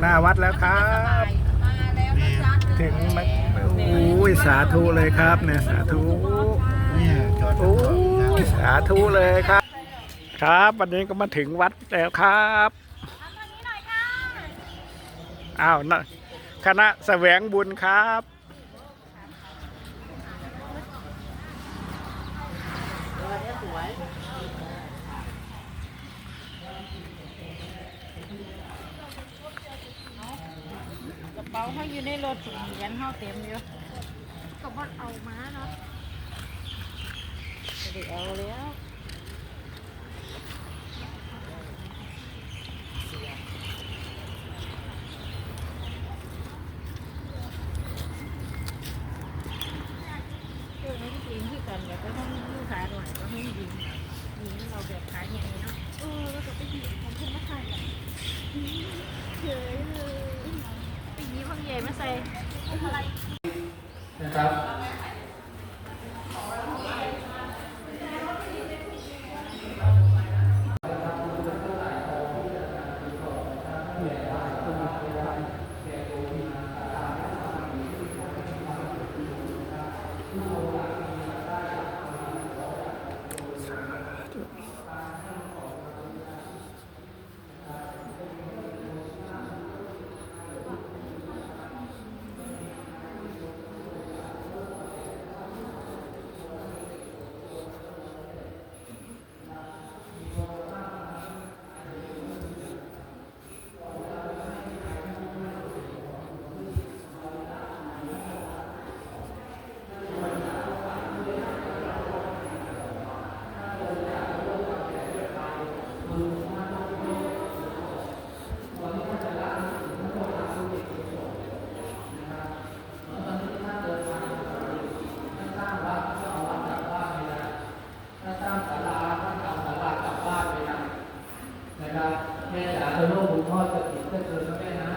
หน้าวัดแล้วครับ มาแล้วนะจ๊ะถึงมาโอ้ยสาธุเลยครับเนี่ยสาธุเนี่ยจอดโอ้ยสาธุเลยครับ ครับ วันนี้ก็มาถึงวัดแล้วครับอ้าวนะคณะแสวงบุญครับ เป๋าเขาอยู่ในรถถุงเหรียญเขาเต็มอยู่ก็บ่เอามาเนาะเดี๋ยวเอาแล้วเรื่องนี้จริงที่กันแบบก็ต้องลูกค้าหน่อยก็ให้ยิงยิงเราแบบขายอย่างนี้เนาะเออแล้วก็ไปยิงของคุณมาขายแบบเฉยเลยไปยิงของใหญ่ มาใส่อะไรนะครับ นะครับแม่จ๋าจะร่วมบุญทอดกระถิ่นก็เชิญนะแม่นะ